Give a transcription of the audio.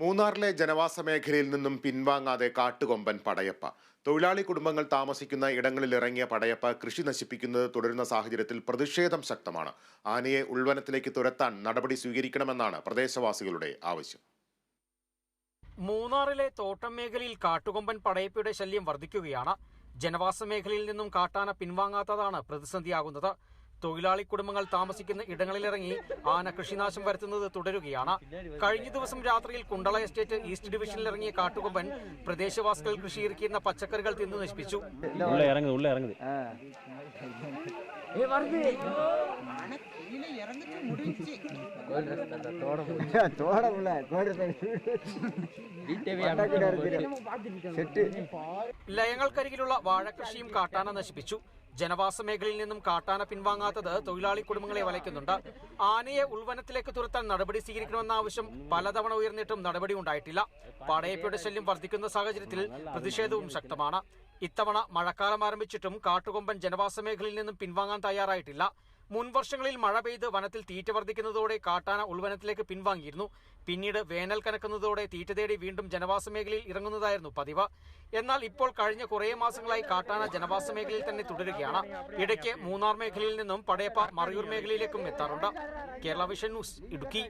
മൂന്നാറിലെ ജനവാസ മേഖലയിൽ നിന്നും പിൻവാങ്ങാതെ കാട്ടുകൊമ്പൻ പടയപ്പ. തൊഴിലാളി കുടുംബങ്ങൾ താമസിക്കുന്ന ഇടങ്ങളിൽ ഇറങ്ങിയ പടയപ്പ കൃഷി നശിപ്പിക്കുന്നത് തുടരുന്ന സാഹചര്യത്തിൽ പ്രതിഷേധം ശക്തമാണ്. ആനയെ ഉൾവനത്തിലേക്ക് തുരത്താൻ നടപടി സ്വീകരിക്കണമെന്നാണ് പ്രദേശവാസികളുടെ ആവശ്യം. മൂന്നാറിലെ തോട്ടം മേഖലയിൽ കാട്ടുകൊമ്പൻ പടയപ്പയുടെ ശല്യം വർദ്ധിക്കുകയാണ്. ജനവാസ മേഖലയിൽ നിന്നും കാട്ടാന പിൻവാങ്ങാത്തതാണ് പ്രതിസന്ധിയാകുന്നത്. തൊഴിലാളി കുടുംബങ്ങൾ താമസിക്കുന്ന ഇടങ്ങളിലിറങ്ങി ആന കൃഷിനാശം വരുത്തുന്നത് തുടരുകയാണ്. കഴിഞ്ഞ ദിവസം രാത്രിയിൽ കുണ്ടള എസ്റ്റേറ്റ് ഈസ്റ്റ് ഡിവിഷനിൽ ഇറങ്ങിയ കാട്ടുകൊമ്പൻ പ്രദേശവാസികൾ കൃഷിയിറക്കിയിരുന്ന പച്ചക്കറികൾ തിന്നു നശിപ്പിച്ചു. ലയങ്ങൾക്കരികിലുള്ള വാഴക്കൃഷിയും കാട്ടാന നശിപ്പിച്ചു. ജനവാസ മേഖലയിൽ നിന്നും കാട്ടാന പിൻവാങ്ങാത്തത് തൊഴിലാളി കുടുംബങ്ങളെ വലയ്ക്കുന്നുണ്ട്. ആനയെ ഉൾവനത്തിലേക്ക് തുരത്താൻ നടപടി സ്വീകരിക്കണമെന്ന ആവശ്യം പലതവണ ഉയർന്നിട്ടും നടപടി ഉണ്ടായിട്ടില്ല. പടയപ്പയുടെ ശല്യം വർദ്ധിക്കുന്ന സാഹചര്യത്തിൽ പ്രതിഷേധവും ശക്തമാണ്. ഇത്തവണ മഴക്കാലം ആരംഭിച്ചിട്ടും കാട്ടുകൊമ്പൻ ജനവാസ മേഖലയിൽ നിന്നും പിൻവാങ്ങാൻ തയ്യാറായിട്ടില്ല. മുൻവർഷങ്ങളിൽ മഴ പെയ്ത് വനത്തിൽ തീറ്റ വർദ്ധിക്കുന്നതോടെ കാട്ടാന ഉൾവനത്തിലേക്ക് പിൻവാങ്ങിയിരുന്നു. പിന്നീട് വേനൽ കനക്കുന്നതോടെ തീറ്റ തേടി വീണ്ടും ജനവാസ മേഖലയിൽ ഇറങ്ങുന്നതായിരുന്നു പതിവ്. എന്നാൽ ഇപ്പോൾ കഴിഞ്ഞ കുറേ മാസങ്ങളായി കാട്ടാന ജനവാസ മേഖലയിൽ തന്നെ തുടരുകയാണ്. ഇടയ്ക്ക് മൂന്നാർ മേഖലയിൽ നിന്നും പടയപ്പ മറയൂർ മേഖലയിലേക്കും എത്താറുണ്ട്. Kerala vision news Idukki.